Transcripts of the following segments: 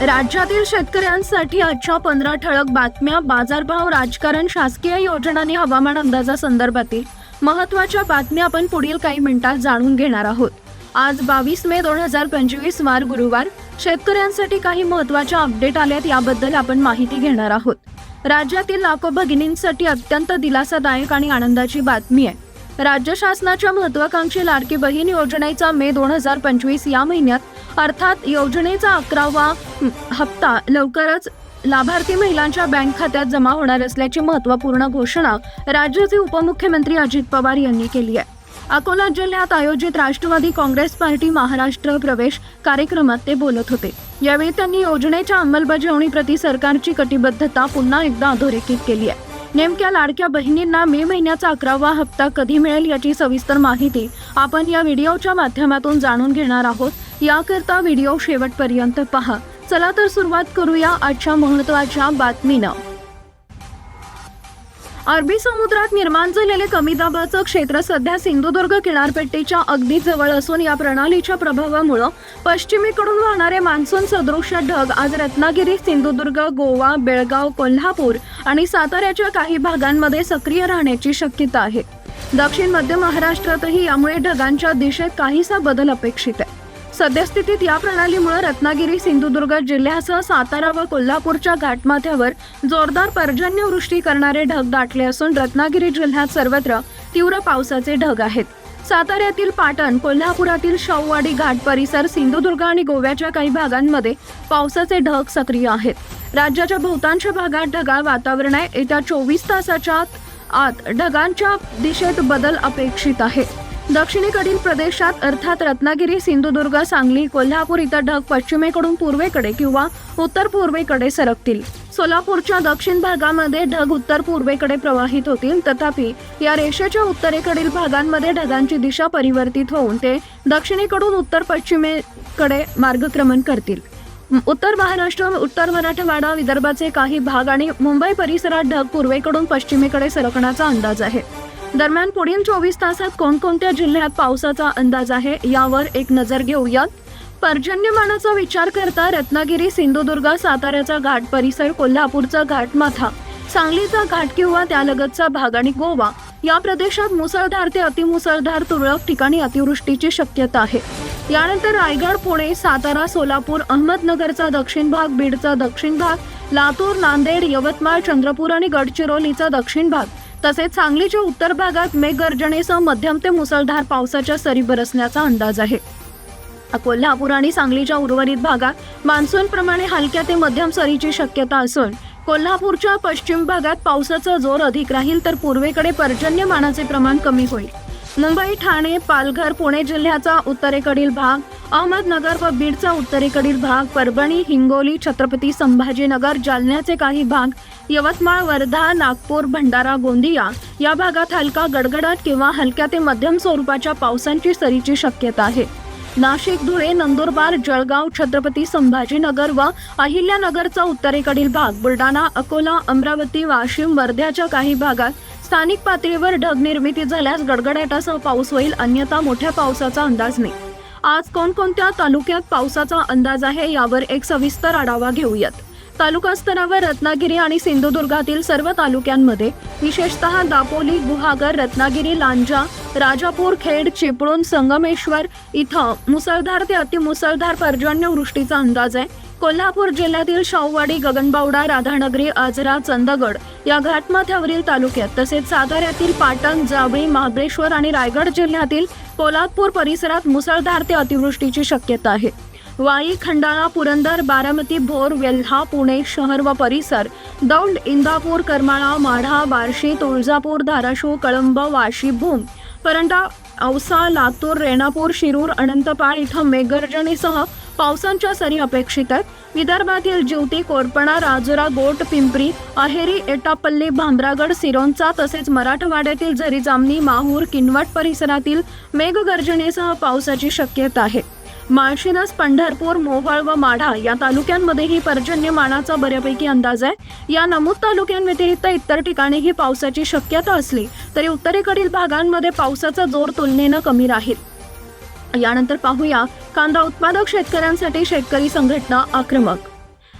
राज्यातील शेतकऱ्यांसाठी आजच्या पंधरा ठळक बातम्या बाजारभाव राजकारण शासकीय योजना आणि हवामान अंदाजासंदर्भातील महत्त्वाच्या बातम्या आपण पुढील काही मिनिटात जाणून घेणार आहोत. आज बावीस मे दोन हजार पंचवीस वार गुरुवार शेतकऱ्यांसाठी काही महत्त्वाच्या अपडेट आल्यात याबद्दल आपण माहिती घेणार आहोत. राज्यातील लाखो भगिनींसाठी अत्यंत दिलासादायक आणि आनंदाची बातमी आहे. राज्य शासनाच्या महत्वाकांक्षी लाडकी बहीण योजनेचा मे दोन हजार पंचवीस या महिन्यात अर्थात योजनेचा अकरावा हप्ता लवकरच लाभार्थी महिलांच्या बँक खात्यात जमा होणार असल्याची महत्त्वपूर्ण घोषणा राज्याचे उपमुख्यमंत्री अजित पवार यांनी केली आहे. अकोला जिल्ह्यात आयोजित राष्ट्रवादी काँग्रेस पार्टी महाराष्ट्र प्रवेश कार्यक्रमात ते बोलत होते. यावेळी त्यांनी योजनेच्या अंमलबजावणीप्रती सरकारची कटिबद्धता पुन्हा एकदा अधोरेखित केली आहे. नेमक्या लाडक्या बहिणींना मे महिन्याचा अकरावा हप्ता कधी मिळेल याची सविस्तर माहिती आपण या व्हिडिओच्या माध्यमातून जाणून घेणार आहोत. याकरता व्हिडिओ शेवटपर्यंत पहा. चला तर सुरुवात करूया आजच्या महत्त्वाच्या बातमीनं. अरबी समुद्रात निर्माण झालेले कमी दाबाचं क्षेत्र सध्या सिंधुदुर्ग किनारपट्टीच्या अगदी जवळ असून या प्रणालीच्या प्रभावामुळं पश्चिमेकडून वाहणारे मान्सून सदृश ढग आज रत्नागिरी सिंधुदुर्ग गोवा बेळगाव कोल्हापूर आणि साताऱ्याच्या काही भागांमध्ये सक्रिय राहण्याची शक्यता आहे. दक्षिण मध्य महाराष्ट्रातही यामुळे ढगांच्या दिशेत काहीसा बदल अपेक्षित आहे. सद्यस्थितीत या प्रणालीमुळे रत्नागिरी सिंधुदुर्ग जिल्ह्यासह सातारा व कोल्हापूरच्या घाटमाथ्यावर जोरदार पर्जन्यवृष्टी करणारे ढग दाटले असून रत्नागिरी जिल्ह्यात सर्वत्र तीव्र पावसाचे ढग आहेत. साताऱ्यातील पाटण कोल्हापुरातील शाहूवाडी घाट परिसर सिंधुदुर्ग आणि गोव्याच्या काही भागांमध्ये पावसाचे ढग सक्रिय आहेत. राज्याच्या बहुतांश भागात ढगाळ वातावरण आहे. येत्या चोवीस तासाच्या आत ढगांच्या दिशेत बदल अपेक्षित आहे. दक्षिणेकडील प्रदेशात अर्थात रत्नागिरी सिंधुदुर्ग सांगली कोल्हापूर इथं ढग पश्चिमेकडून पूर्वेकडे किंवा उत्तर पूर्वेकडे सरकतील. सोलापूरच्या दक्षिण भागामध्ये ढग उत्तर पूर्वेकडे प्रवाहित होतील. तथापि या रेषेच्या उत्तरेकडील भागांमध्ये ढगांची दिशा परिवर्तित होऊन ते दक्षिणेकडून उत्तर पश्चिमेकडे मार्गक्रमण करतील. उत्तर महाराष्ट्र उत्तर मराठवाडा विदर्भाचे काही भाग आणि मुंबई परिसरात ढग पूर्वेकडून पश्चिमेकडे सरकण्याचा अंदाज आहे. दरम्यान पुढील चोवीस तासात कोणकोणत्या जिल्ह्यात पावसाचा अंदाज आहे यावर एक नजर घेऊयात. पर्जन्यमानाचा विचार करता रत्नागिरी सिंधुदुर्ग साताऱ्याचा घाट परिसर कोल्हापूरचा घाटमाथा सांगलीचा घाट किंवा त्यालगतचा भाग आणि गोवा या प्रदेशात मुसळधार ते अतिमुसळधार तुरळक ठिकाणी अतिवृष्टीची शक्यता आहे. यानंतर रायगड पुणे सातारा सोलापूर अहमदनगरचा दक्षिण भाग बीडचा दक्षिण भाग लातूर नांदेड यवतमाळ चंद्रपूर आणि गडचिरोलीचा दक्षिण भाग. तसेच सांगलीच्या उत्तर भागात मेघगर्जनेसह मध्यम ते मुसळधार पावसाच्या सरी बरसण्याचा अंदाज आहे. कोल्हापूर आणि सांगलीच्या उर्वरित भागात मान्सूनप्रमाणे हलक्या ते मध्यम सरीची शक्यता असून कोल्हापूरच्या पश्चिम भागात पावसाचा जोर अधिक राहील तर पूर्वेकडे पर्जन्यमानाचे प्रमाण कमी होईल. मुंबई ठाणे पालघर पुणे जिल्ह्याचा उत्तरेकडील भाग अहमदनगर व बीडचा उत्तरेकडील भाग परभणी हिंगोली छत्रपती संभाजीनगर जालन्याचे काही भाग यवतमाळ वर्धा नागपूर भंडारा गोंदिया या भागात हलका गडगडाट किंवा हलक्या ते मध्यम स्वरूपाच्या पावसांची सरीची शक्यता आहे. नाशिक धुळे नंदुरबार जळगाव छत्रपती संभाजीनगर व अहिल्यानगरचा उत्तरेकडील भाग बुलढाणा अकोला अमरावती वाशिम वर्ध्याच्या काही भागात स्थानिक पातळीवर ढग निर्मिती झाल्यास गडगडाटासह पाऊस होईल अन्यथा मोठ्या पावसाचा अंदाज नाही. आज कोणकोणत्या तालुक्यात पावसाचा अंदाज आहे यावर एक सविस्तर आढावा घेऊयात. तालुका स्तरावर रत्नागिरी आणि सिंधुदुर्गातील सर्व तालुक्यांमध्ये विशेषतः दापोली गुहागर रत्नागिरी लांजा राजापूर खेड चिपळूण संगमेश्वर इथं मुसळधार ते अतिमुसळधार पर्जन्यवृष्टीचा अंदाज आहे. कोल्हापूर जिल्ह्यातील शाहूवाडी गगनबावडा राधानगरी आजरा चंदगड या घाटमाथ्यावरील तालुक्यात तसेच साताऱ्यातील पाटण जावळी महाबळेश्वर आणि रायगड जिल्ह्यातील पोलादपूर परिसरात मुसळधार ते अतिवृष्टीची शक्यता आहे. वाई खंडाळा पुरंदर बारामती भोर वेल्हा पुणे शहर व परिसर दौंड इंदापूर करमाळा माढा बार्शी तुळजापूर धाराशिव कळंब वाशी भूम परंडा औसा लातूर रेणापूर शिरूर अनंतपाळ इथं मेघगर्जनेसह पावसांच्या सरी अपेक्षित आहेत. विदर्भातील ज्योती कोरपणा राजुरा गोट पिंपरी अहेरी एटापल्ली भामरागड सिरोंचा तसेच मराठवाड्यातील झरी जामनी माहूर किनवट परिसरातील मेघगर्जनेसह पावसाची शक्यता आहे. माळशिरस पंढरपूर मोहोळ व माढा या तालुक्यांमध्येही पर्जन्यमानाचा बऱ्यापैकी अंदाज आहे. या नमूद तालुक्यांव्यतिरिक्त इतर ठिकाणीही पावसाची शक्यता असली तरी उत्तरेकडील भागांमध्ये पावसाचा जोर तुलनेनं कमी राहील. यानंतर पाहूया कांदा उत्पादक शेतकऱ्यांसाठी शेतकरी संघटना आक्रमक.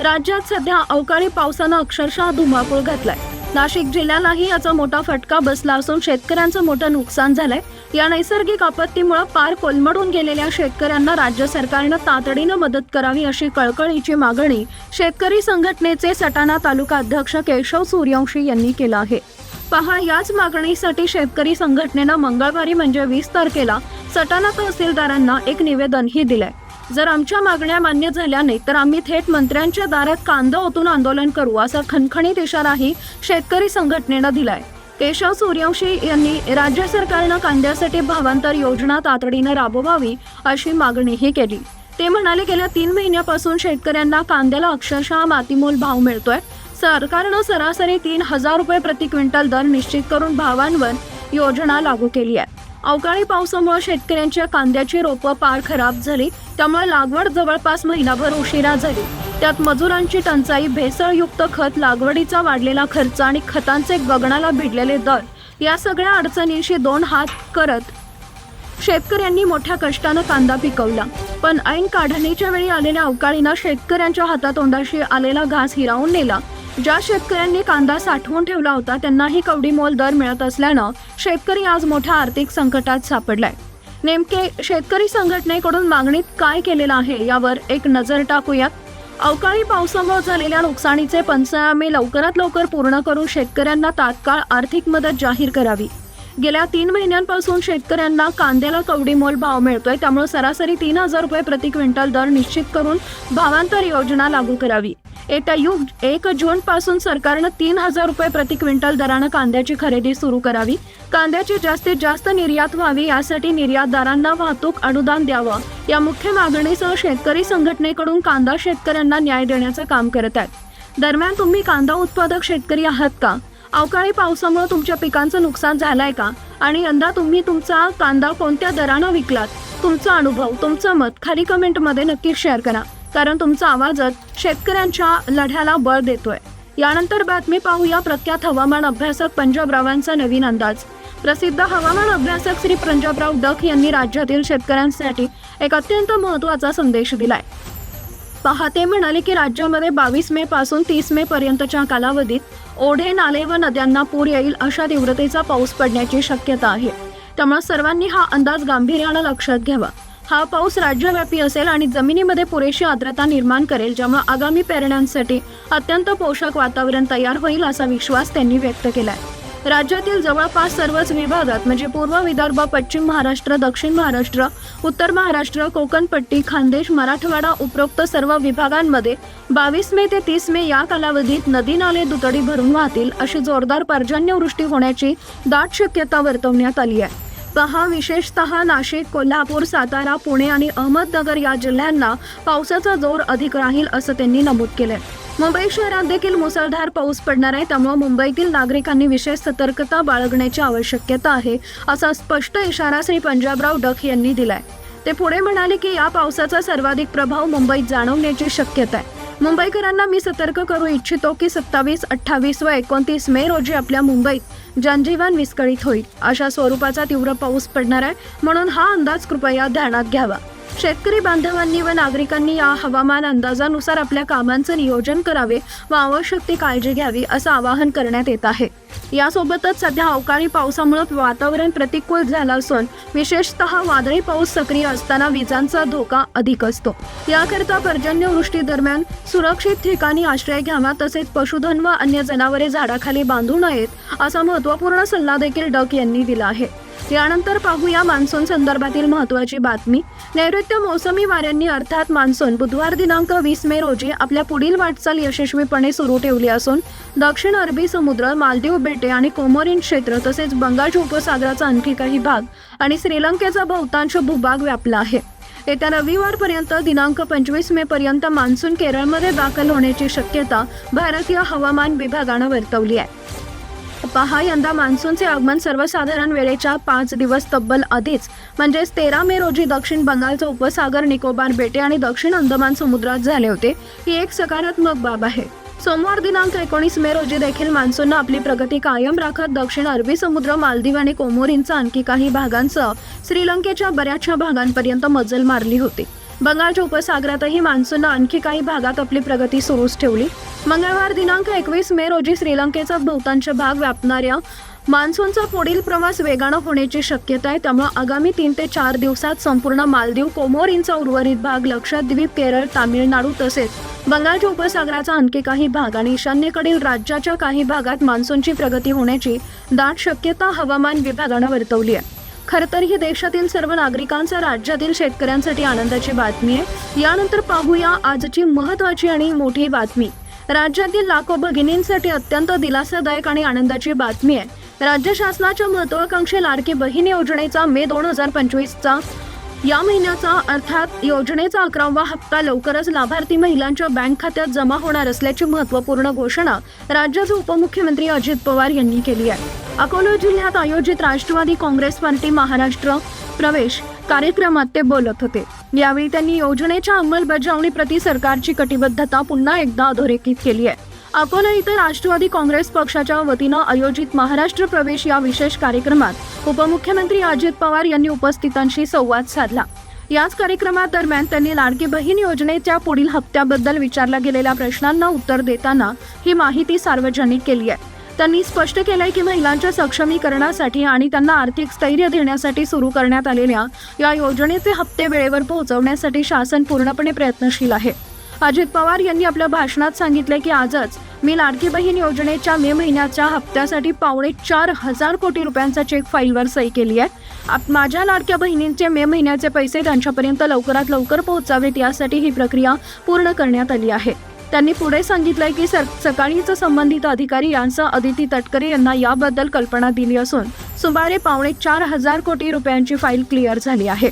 राज्यात सध्या अवकाळी पावसानं अक्षरशः धुमाकूळ घातलाय. नाशिक जिल्ह्यालाही याचा मोठा फटका बसला असून शेतकऱ्यांचं मोठं नुकसान झालंय. या नैसर्गिक आपत्तीमुळे पार कोलमडून गेलेल्या शेतकऱ्यांना राज्य सरकारनं तातडीनं मदत करावी अशी कळकळीची मागणी शेतकरी संघटनेचे सटाणा तालुका अध्यक्ष केशव सूर्यवंशी यांनी केलं आहे. पहा याच मागणीसाठी शेतकरी संघटनेनं मंगळवारी म्हणजे वीस तारखेला सटाणा तहसीलदारांना एक निवेदनही दिलंय. जर आमच्या मागण्या मान्य झाल्या नाही तर आम्ही थेट मंत्र्यांच्या दारात कांदा ओतून आंदोलन करू असा खणखणीत इशाराही शेतकरी संघटनेनं दिलाय. केशव सूर्यवंशी यांनी राज्य सरकारनं कांद्यासाठी भावांतर योजना तातडीनं राबवावी अशी मागणीही केली. ते म्हणाले गेल्या तीन महिन्यापासून शेतकऱ्यांना कांद्याला अक्षरशः मातीमोल भाव मिळतोय. सरकारनं सरासरी तीन हजार रुपये प्रति क्विंटल दर निश्चित करून भावांवर योजना लागू केली आहे. अवकाळी पावसामुळे शेतकऱ्यांच्या कांद्याची रोपं पार खराब झाली त्यामुळे लागवड जवळपास महिनाभर उशिरा झाली. त्यात मजुरांची टंचाई भेसळयुक्त खत लागवडीचा वाढलेला खर्च आणि खतांचे गगनाला भिडलेले दर या सगळ्या अडचणींशी दोन हात करत शेतकऱ्यांनी मोठ्या कष्टानं कांदा पिकवला. पण ऐन काढणीच्या वेळी आलेल्या अवकाळीनं शेतकऱ्यांच्या हातातोंडाशी आलेला घास हिरावून नेला. ज्या शेतकऱ्यांनी कांदा साठवून ठेवला होता त्यांनाही कवडी मोल दर मिळत असल्यानं शेतकरी आज मोठ्या आर्थिक संकटात सापडलाय. नेमके शेतकरी संघटनेकडून मागणीत काय केलेलं आहे यावर एक नजर टाकूयात. अवकाळी पावसामुळे झालेल्या नुकसानीचे पंचनामे लवकरात लवकर पूर्ण करून शेतकऱ्यांना तात्काळ आर्थिक मदत जाहीर करावी. गेल्या तीन महिन्यांपासून शेतकऱ्यांना कांद्याला कवडीमोल भाव मिळतोय त्यामुळे सरासरी तीन हजार रुपये प्रति क्विंटल दर निश्चित करून भावांतर योजना लागू करावी. येत्या यु एक जून पासून सरकारनं तीन हजार रुपये प्रति क्विंटल दरानं कांद्याची खरेदी सुरू करावी. कांद्याची जास्तीत जास्त निर्यात व्हावी यासाठी निर्यातदारांना वाहतूक अनुदान द्यावं. या मुख्य मागणीसह शेतकरी संघटनेकडून कांदा शेतकऱ्यांना न्याय देण्याचं काम करत आहेत. दरम्यान तुम्ही कांदा उत्पादक शेतकरी आहात का? अवकाळी पावसामुळे तुमच्या पिकांचं नुकसान झालंय का? आणि यंदा तुम्ही तुमचा कांदा कोणत्या दरानं विकलात? तुमचा अनुभव तुमचं मत खाली कमेंटमध्ये नक्की शेअर करा. कारण तुमचा आवाजच शेतकऱ्यांच्या लढ्याला बळ देतोय. यानंतर बातमी पाहूया प्रख्यात हवामान अभ्यासक पंजाबरावांचा नवीन अंदाज. प्रसिद्ध हवामान अभ्यासक श्री पंजाबराव डक यांनी राज्यातील शेतकऱ्यांसाठी एक अत्यंत महत्त्वाचा संदेश दिलाय. पहा म्हणाले की राज्यामध्ये बावीस मे पासून तीस मे पर्यंतच्या कालावधीत ओढे नाले व नद्यांना पूर येईल अशा तीव्रतेचा पाऊस पडण्याची शक्यता आहे. त्यामुळे सर्वांनी हा अंदाज गांभीर्यानं लक्षात घ्यावा. हा पाऊस राज्यव्यापी असेल आणि जमिनीमध्ये पुरेशी आर्द्रता निर्माण करेल ज्यामुळे आगामी पेरण्यांसाठी अत्यंत पोषक वातावरण तयार होईल असा विश्वास त्यांनी व्यक्त केलाय. राज्यातील जवळपास सर्वच विभागात म्हणजे पूर्व विदर्भ पश्चिम महाराष्ट्र दक्षिण महाराष्ट्र उत्तर महाराष्ट्र कोकणपट्टी खानदेश मराठवाडा उपरोक्त सर्व विभागांमध्ये बावीस मे ते तीस मे या कालावधीत नदी नाले दुतडी भरून वाहतील अशी जोरदार पर्जन्यवृष्टी होण्याची दाट शक्यता वर्तवण्यात आली आहे. पहा विशेषतः नाशिक कोल्हापूर सातारा पुणे आणि अहमदनगर या जिल्ह्यांना पावसाचा जोर अधिक राहील असं त्यांनी नमूद केलंय. मुंबई शहरात देखील मुसळधार पाऊस पडणार आहे त्यामुळे मुंबईतील नागरिकांनी विशेष सतर्कता बाळगण्याची आवश्यकता आहे असा स्पष्ट इशारा श्री पंजाबराव डक यांनी दिलाय. ते पुढे म्हणाले की या पावसाचा सर्वाधिक प्रभाव मुंबईत जाणवण्याची शक्यता आहे. मुंबईकरांना मी सतर्क करू इच्छितो की सत्तावीस अठ्ठावीस व एकोणतीस मे रोजी आपल्या मुंबईत जनजीवन विस्कळीत होईल. अशा स्वरूपाचा तीव्र पाऊस पडणार आहे म्हणून हा अंदाज कृपया ध्यानात घ्यावा. शेतकरी बांधवांनी व नागरिकांनी या हवामान अंदाजानुसार आपल्या कामांचं नियोजन करावे व आवश्यक ती काळजी घ्यावी असं आवाहन करण्यात येत आहे. यासोबतच सध्या अवकाळी पावसामुळे वातावरण प्रतिकूल झालं असून विशेषतः वादळी पाऊस सक्रिय असताना विजांचा धोका अधिक असतो. याकरिता पर्जन्यवृष्टी दरम्यान सुरक्षित ठिकाणी आश्रय घ्यावा तसेच पशुधन व अन्य जनावरे झाडाखाली बांधू नयेत असा महत्त्वपूर्ण सल्ला देखील डक यांनी दिला आहे. यानंतर पाहूया मान्सून संदर्भातील महत्त्वाची बातमी. नैऋत्य मोसमी वाऱ्यांनी अर्थात मान्सून बुधवार दिनांक वीस मे रोजी आपल्या पुढील वाटचाल यशस्वीपणे सुरू ठेवली असून दक्षिण अरबी समुद्र मालदीव बेटे आणि कोमोरिन क्षेत्र तसेच बंगालच्या उपसागराचा आणखी काही भाग आणि श्रीलंकेचा बहुतांश भूभाग व्यापला आहे. येत्या रविवारपर्यंत दिनांक पंचवीस मे पर्यंत मान्सून केरळमध्ये दाखल होण्याची शक्यता भारतीय हवामान विभागानं वर्तवली आहे. पहा यंदा मान्सूनचे आगमन सर्वसाधारण वेळेच्या पाच दिवस तब्बल आधीच. म्हणजेच तेरा मे रोजी दक्षिण बंगालचा उपसागर निकोबार बेटे आणि दक्षिण अंदमान समुद्रात झाले होते. ही एक सकारात्मक बाब आहे. सोमवार दिनांक एकोणीस मे रोजी देखील मान्सूननं आपली प्रगती कायम राखत दक्षिण अरबी समुद्र मालदीव आणि कोमोरींचा आणखी काही भागांसह श्रीलंकेच्या बऱ्याचशा भागांपर्यंत मजल मारली होती. बंगालच्या उपसागरातही मान्सूननं आणखी काही भागात आपली प्रगती सुरूच ठेवली. मंगळवार दिनांक एकवीस मे रोजी श्रीलंकेचा बहुतांश भाग व्यापणाऱ्या मान्सूनचा पुढील प्रवास वेगानं होण्याची शक्यता आहे. त्यामुळे आगामी तीन ते चार दिवसात संपूर्ण मालदीव कोमोरींचा उर्वरित भाग लक्षद्वीप केरळ तामिळनाडू तसेच बंगालच्या उपसागराचा आणखी काही भाग आणि ईशान्येकडील राज्याच्या काही भागात मान्सूनची प्रगती होण्याची दाट शक्यता हवामान विभागानं वर्तवली आहे. खरं तर ही देशातील सर्व नागरिकांचा राज्यातील शेतकऱ्यांसाठी आनंदाची बातमी आहे. यानंतर पाहूया आजची महत्त्वाची आणि मोठी बातमी. राज्यातील लाखो भगिनींसाठी अत्यंत दिलासादायक आणि आनंदाची बातमी आहे. राज्य शासनाच्या महत्वाकांक्षी लाडकी बहीण योजनेचा मे दोन हजार पंचवीसचा या महिन्याचा अर्थात योजनेचा अकरावा हप्ता लवकरच लाभार्थी महिलांच्या बँक खात्यात जमा होणार असल्याची महत्त्वपूर्ण घोषणा राज्याचे उपमुख्यमंत्री अजित पवार यांनी केली आहे. अकोला जिल्ह्यात आयोजित राष्ट्रवादी काँग्रेस पार्टी महाराष्ट्र प्रवेश कार्यक्रमात ते बोलत होते. यावेळी त्यांनी योजनेच्या अंमलबजावणीप्रती सरकारची कटिबद्धता पुन्हा एकदा अधोरेखित केली आहे. अकोला इथं राष्ट्रवादी काँग्रेस पक्षाच्या वतीनं आयोजित महाराष्ट्र प्रवेश या विशेष कार्यक्रमात उपमुख्यमंत्री अजित पवार यांनी उपस्थितांशी संवाद साधला. याच कार्यक्रमात दरम्यान त्यांनी लाडकी बहीण योजनेच्या पुढील हप्त्याबद्दल विचारल्या गेलेल्या प्रश्नांना उत्तर देताना ही माहिती सार्वजनिक केली आहे. त्यांनी स्पष्ट केलंय की महिलांच्या सक्षमीकरणासाठी आणि त्यांना आर्थिक स्थैर्य देण्यासाठी सुरू करण्यात आलेल्या या योजनेचे हप्ते वेळेवर पोहोचवण्यासाठी शासन पूर्णपणे प्रयत्नशील आहे. अजित पवार यांनी आपल्या भाषणात सांगितले की आजच मी लाडकी बहीण योजनेच्या मे महिन्याच्या हप्त्यासाठी पावणे चार हजार कोटी रुपयांचा चेक फाईलवर सही केली आहे. आप- माझ्या लाडक्या बहिणींचे मे महिन्याचे पैसे त्यांच्यापर्यंत लवकरात लवकर पोहोचावेत यासाठी ही प्रक्रिया पूर्ण करण्यात आली आहे. त्यांनी पुढे सांगितलंय की सर सकाळीच संबंधित अधिकारी यांसह अदिती तटकरे यांना याबद्दल कल्पना दिली असून सुमारे पावणे चार हजार कोटी रुपयांची फाईल क्लिअर झाली आहे.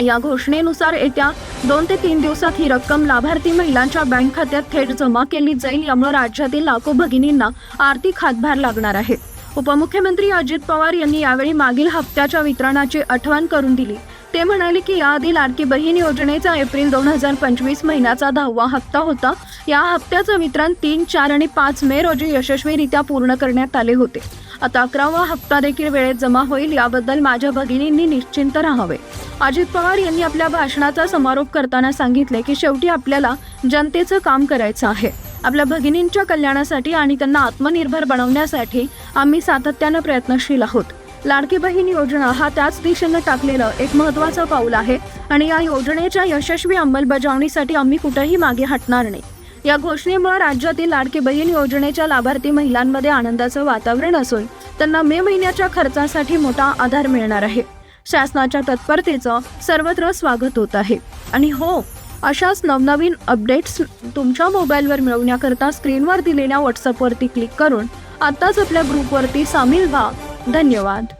या घोषणेनुसार येत्या दोन ते तीन दिवसात ही रक्कम लाभार्थी महिलांच्या बँक खात्यात थेट जमा केली जाईल यामुळे राज्यातील लाखो भगिनींना आर्थिक हातभार लागणार आहे. उपमुख्यमंत्री अजित पवार यांनी यावेळी मागील हप्त्याच्या वितरणाची आठवण करून दिली. ते म्हणाले की याआधी लाडकी बहीण योजनेचा एप्रिल दोन हजार पंचवीस महिन्याचा दहावा हप्ता होता. या हप्त्याचं वितरण तीन चार आणि पाच मे रोजी यशस्वीरित्या पूर्ण करण्यात आले होते. आता अकरावा हप्ता देखील वेळेत जमा होईल याबद्दल माझ्या भगिनींनी निश्चिंत राहावे. अजित पवार यांनी आपल्या भाषणाचा समारोप करताना सांगितले की शेवटी आपल्याला जनतेचं काम करायचं आहे. आपल्या भगिनींच्या कल्याणासाठी आणि त्यांना आत्मनिर्भर बनवण्यासाठी आम्ही सातत्यानं प्रयत्नशील आहोत. लाडकी बहीण योजना हा त्याच दिशेनं टाकलेलं एक महत्त्वाचं पाऊल आहे आणि या योजनेच्या यशस्वी अंमलबजावणीसाठी आम्ही कुठेही मागे हटणार नाही. या घोषणेमुळे राज्यातील लाडकी बहीण योजनेच्या लाभार्थी महिलांमध्ये आनंदाचं वातावरण असून त्यांना मे महिन्याच्या खर्चासाठी मोठा आधार मिळणार आहे. शासनाच्या तत्परतेचं सर्वत्र स्वागत होत आहे. आणि हो अशाच नवनवीन अपडेट्स तुमच्या मोबाईलवर मिळवण्याकरता स्क्रीनवर दिलेल्या व्हॉट्सअपवरती क्लिक करून आत्ताच आपल्या ग्रुपवरती सामील व्हा. धन्यवाद.